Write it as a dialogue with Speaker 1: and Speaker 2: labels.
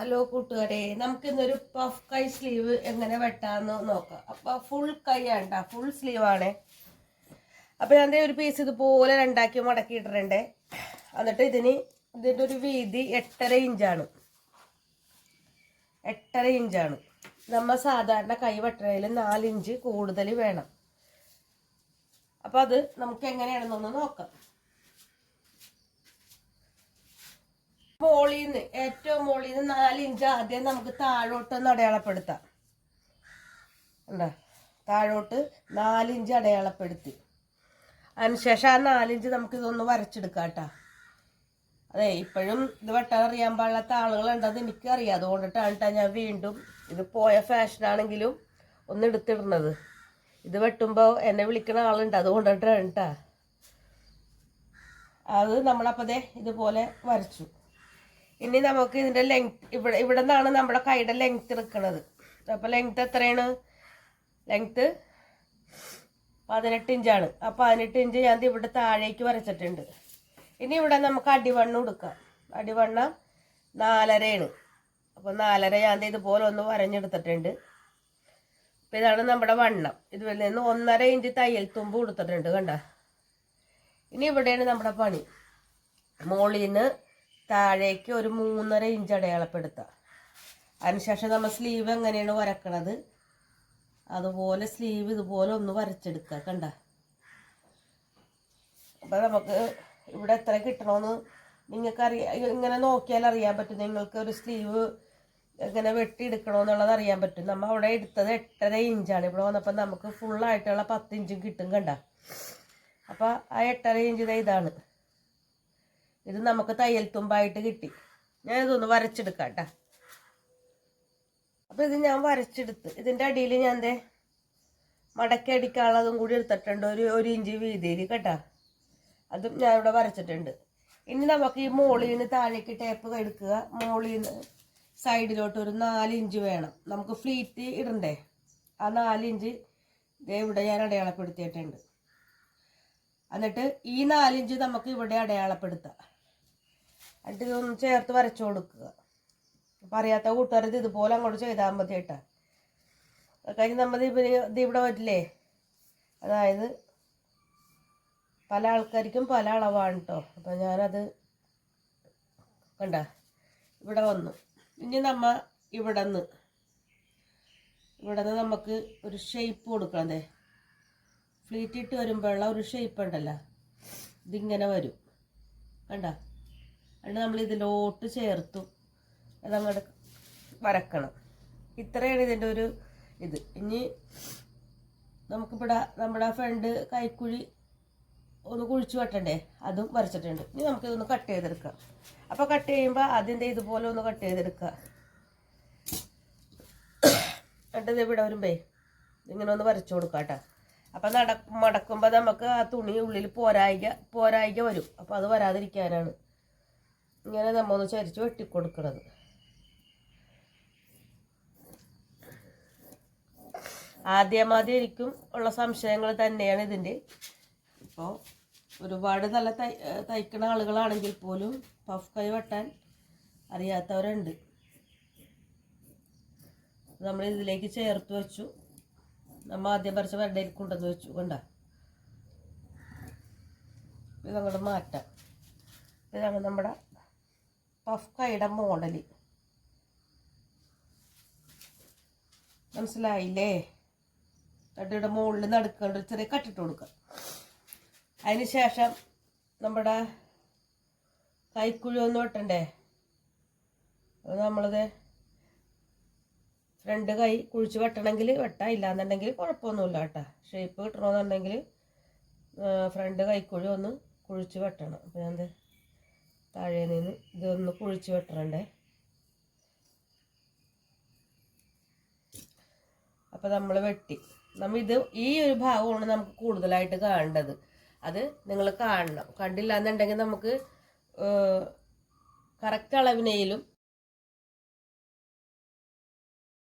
Speaker 1: Hello കൂട്ടുകാരെ. നമുക്ക് ഇന്നൊരു പഫ് കൈ സ്ലീവ് എങ്ങനെ വെട്ടാന്ന് നോക്കാം. അപ്പൊ ഫുൾ കൈ ആണ്ട ഫുൾ സ്ലീവ് ആണ്. അപ്പൊ ഞാൻ ഒരു പീസ് ഇതുപോലെ രണ്ടാക്കി മടക്കി ഇട്ടിട്ടുണ്ട് എന്നിട്ട് ഇതിന് ഇതിന്റെ ഒരു വീതി എട്ടര ഇഞ്ചാണ് എട്ടര ഇഞ്ചാണ് നമ്മ സാധാരണ കൈ വെട്ടണതിൽ നാലിഞ്ച് കൂടുതൽ വേണം. അപ്പൊ അത് നമുക്ക് എങ്ങനെയാണെന്നൊന്ന് നോക്കാം. മോളിന്ന് ഏറ്റവും മോളിന്ന് നാല് ഇഞ്ച് ആദ്യം നമുക്ക് താഴോട്ടൊന്ന് അടയാളപ്പെടുത്താം. എന്താ താഴോട്ട് നാലിഞ്ച് അടയാളപ്പെടുത്തി. അതിനുശേഷം ആ നാലിഞ്ച് നമുക്ക് ഇതൊന്ന് വരച്ചെടുക്കാം കേട്ടാ. അതെ ഇപ്പോഴും ഇത് വെട്ടാൻ അറിയാൻ പാടില്ലാത്ത ആളുകളുണ്ടത് എനിക്കറിയാം. അതുകൊണ്ടിട്ടാണ് ട്ടാ ഞാൻ വീണ്ടും ഇത് പോയ ഫാഷനാണെങ്കിലും ഒന്ന് എടുത്തിടുന്നത്. ഇത് വെട്ടുമ്പോൾ എന്നെ വിളിക്കുന്ന ആളുണ്ട് അതുകൊണ്ടിട്ടാണ് കേട്ടാ. അത് നമ്മളപ്പോൾ ദേ ഇതുപോലെ വരച്ചു. ഇനി നമുക്ക് ഇതിന്റെ ലെങ്ത് ഇവിടെ ഇവിടെ നിന്നാണ് നമ്മുടെ കൈയുടെ ലെങ്ത് എടുക്കുന്നത് അപ്പോൾ ലെങ്ത് എത്രയാണ്? ലെങ്ത് പതിനെട്ട് ഇഞ്ചാണ്. ആ പതിനെട്ട് ഇഞ്ച് ഞാൻ ഇവിടെ താഴേക്ക് വരച്ചിട്ടുണ്ട്. ഇനി ഇവിടെ നമുക്ക് അടിവണ്ണം കൊടുക്കാം അടിവണ്ണം നാലരയാണ്. അപ്പോൾ നാലര ഞാൻ ഇതുപോലെ ഒന്ന് വരഞ്ഞെടുത്തിട്ടുണ്ട്. അപ്പോൾ ഇതാണ് നമ്മുടെ വണ്ണം. ഇതുപോലെ നിന്ന് ഒന്നര ഇഞ്ച് തയ്യൽ തുമ്പ് കൊടുത്തിട്ടുണ്ട് കണ്ട. ഇനി ഇവിടെയാണ് നമ്മുടെ പണി. മുകളിൽ നിന്ന് താഴേക്ക് ഒരു മൂന്നര ഇഞ്ച് അടയാളപ്പെടുത്തുക അതിനുശേഷം നമ്മൾ സ്ലീവ് എങ്ങനെയാണ് വരക്കണത്? അതുപോലെ സ്ലീവ് ഇതുപോലെ ഒന്ന് വരച്ചെടുക്കുക കണ്ട? അപ്പം നമുക്ക് ഇവിടെ എത്ര കിട്ടണമെന്ന് നിങ്ങൾക്ക് അറിയാം ഇങ്ങനെ നോക്കിയാൽ അറിയാൻ പറ്റും. നിങ്ങൾക്ക് ഒരു സ്ലീവ് എങ്ങനെ വെട്ടിയെടുക്കണമെന്നുള്ളത് അറിയാൻ പറ്റും. നമ്മൾ അവിടെ എടുത്തത് എട്ടര ഇഞ്ചാണ്. ഇവിടെ വന്നപ്പോൾ നമുക്ക് ഫുള്ളായിട്ടുള്ള പത്ത് ഇഞ്ചും കിട്ടും കണ്ട? അപ്പോൾ ആ എട്ടര ഇഞ്ച് ഇതാണ്. ഇത് നമുക്ക് തയ്യൽ തുമ്പായിട്ട് കിട്ടി. ഞാൻ ഇതൊന്ന് വരച്ചെടുക്കാം കേട്ടോ അപ്പോൾ ഇത് ഞാൻ വരച്ചെടുത്ത്. ഇതിന്റെ അടിയിൽ ഞാൻ എന്തേ മടക്കി അടിക്കാനുള്ളതും കൂടി എടുത്തിട്ടുണ്ട്. ഒരു ഒരു ഇഞ്ച് വീതിയിൽ കേട്ടോ. അതും ഞാൻ ഇവിടെ വരച്ചിട്ടുണ്ട്. ഇനി നമുക്ക് ഈ മോളിൽ നിന്ന് താഴേക്ക് ടേപ്പ് എടുക്കുക. മോളിൽ നിന്ന് സൈഡിലോട്ട് ഒരു നാല് ഇഞ്ച് വേണം. നമുക്ക് ഫ്ലീറ്റ് ഇടണ്ടേ? ആ നാല് ഇഞ്ച് ഇവിടെ ഞാൻ അടയാളപ്പെടുത്തിയിട്ടുണ്ട്. എന്നിട്ട് ഈ നാലിഞ്ച് നമുക്ക് ഇവിടെ അടയാളപ്പെടുത്താം. എന്നിട്ട് ഇതൊന്ന് ചേർത്ത് വരച്ചു കൊടുക്കുക. അപ്പം അറിയാത്ത കൂട്ടുകാരത് ഇതുപോലെ അങ്ങോട്ട് ചെയ്താൽ മതി കേട്ടാ. കഴിഞ്ഞ് നമ്മൾ ഇത് ഇവിടെ വരില്ലേ? അതായത് പല ആൾക്കാർക്കും പല അളവാണ് കേട്ടോ അപ്പം ഞാനത് കണ്ട ഇവിടെ വന്നു. ഇനി നമ്മ ഇവിടെ നിന്ന് ഇവിടെ നിന്ന് നമുക്ക് ഒരു ഷേപ്പ് കൊടുക്കണതേ ഫ്ലീറ്റ് ഇട്ട് വരുമ്പോഴുള്ള ഒരു ഷേപ്പ് ഉണ്ടല്ലോ. ഇതിങ്ങനെ വരും. കണ്ട? എന്നിട്ട് നമ്മൾ ഇതിലോട്ട് ചേർത്തു. അതങ്ങോട്ട് വരക്കണം. ഇത്രയാണ് ഇതിന്റെ ഒരു ഇത്. ഇനി നമുക്കിവിടെ നമ്മുടെ ഫ്രണ്ട് കൈക്കുഴി ഒന്ന് കുഴിച്ചു വെട്ടണ്ടേ? അതും വരച്ചിട്ടുണ്ട്. ഇനി നമുക്കിതൊന്ന് കട്ട് ചെയ്തെടുക്കാം. അപ്പോൾ കട്ട് ചെയ്യുമ്പോൾ അതിന്റെ ഇതുപോലെ ഒന്ന് കട്ട് ചെയ്തെടുക്കുക. എന്നിട്ട് ഇവിടെ വരുമ്പേ ഇങ്ങനെ ഒന്ന് വരച്ചു കൊടുക്കാം കേട്ടോ. അപ്പം നട മടക്കുമ്പോൾ നമുക്ക് ആ തുണി ഉള്ളിൽ പോരായിക പോരായിക വരും. അപ്പോൾ അത് വരാതിരിക്കാനാണ്. ഇങ്ങനെ നമ്മൾ ഒന്ന് ചരിച്ച് വെട്ടിക്കൊടുക്കണത്. ആദ്യമാദ്യം എനിക്കും ഉള്ള സംശയങ്ങൾ തന്നെയാണ് ഇതിന്റെ. ഇപ്പോൾ ഒരുപാട് നല്ല തൈ തയ്ക്കുന്ന ആളുകളാണെങ്കിൽ പോലും പഫ് കൈ വെട്ടാൻ അറിയാത്തവരുണ്ട്. നമ്മൾ ഇതിലേക്ക് ചേർത്ത് വെച്ചു. നമ്മൾ ആദ്യം പറിച്ച വരടയിൽ കൊണ്ടുവന്ന് വെച്ചു കൊണ്ട? ഇത് മാറ്റാം. ഇതാണ് നമ്മുടെ പഫ് മോഡൽ മനസ്സിലായില്ലേ? തട്ടിയുടെ മുകളിൽ നടുക്കേണ്ട ഒരു ചെറിയ കട്ടിട്ട് കൊടുക്കുക അതിനുശേഷം നമ്മുടെ കൈക്കുഴി ഒന്ന് വെട്ടണ്ടേ? അത് നമ്മളത് രണ്ട് കൈ കുഴിച്ച് വെട്ടണമെങ്കിൽ വെട്ടാം ഇല്ലാന്നുണ്ടെങ്കിൽ കുഴപ്പമൊന്നുമില്ല കേട്ടോ. ഷേപ്പ് കിട്ടണമെന്നുണ്ടെങ്കിൽ ഫ്രണ്ട് കൈക്കുഴി ഒന്ന് കുഴിച്ച് വെട്ടണം. അപ്പോൾ ഞാൻ താഴെ നിന്ന് ഇതൊന്ന് കുഴിച്ച് വെട്ടണ്ടേ അപ്പോൾ നമ്മൾ വെട്ടി. നമ്മ ഇത് ഈ ഒരു ഭാഗമാണ് നമുക്ക് കൂടുതലായിട്ട് കാണേണ്ടത്. അത് നിങ്ങൾ കാണണം. കണ്ടില്ല എന്നുണ്ടെങ്കിൽ നമുക്ക് കറക്റ്റ് അളവിനെയിലും